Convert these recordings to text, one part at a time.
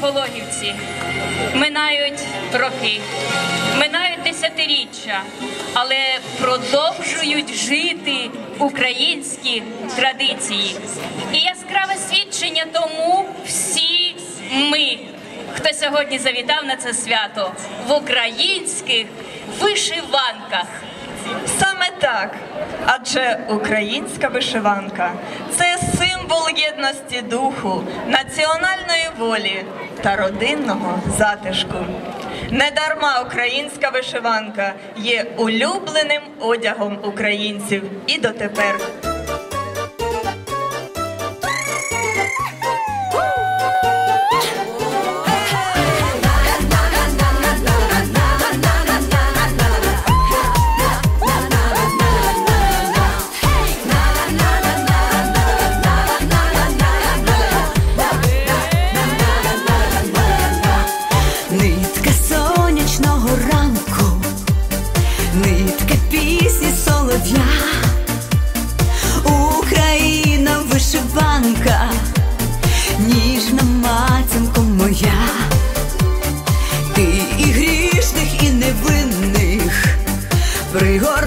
Пологівці. Минають роки, минають десятиріччя, але продовжують жити українські традиції. І яскраве свідчення тому всі ми, хто сьогодні завітав на це свято в українських вишиванках. Саме так. Адже українська вишиванка це символ єдності духу, національної волі та родинного затишку. Недарма українська вишиванка є улюбленим одягом українців і дотепер. frigor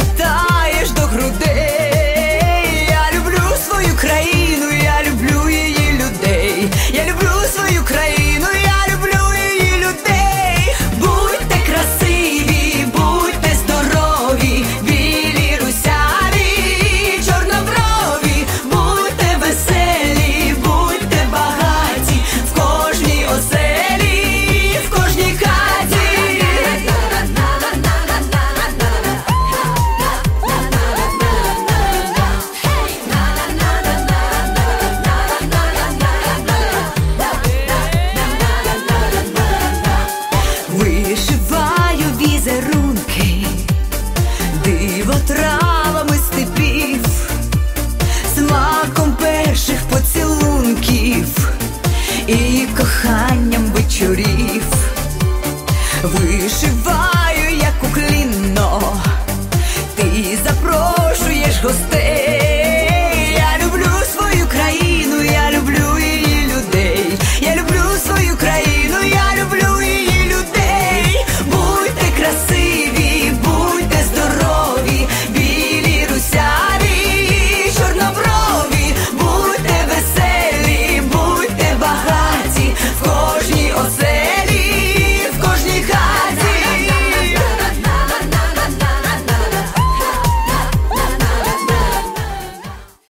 Хліба травами степів, смаком перших поцілунків і коханням вечорів, вишиваю, як у клінно, ти запрошуєш гостей.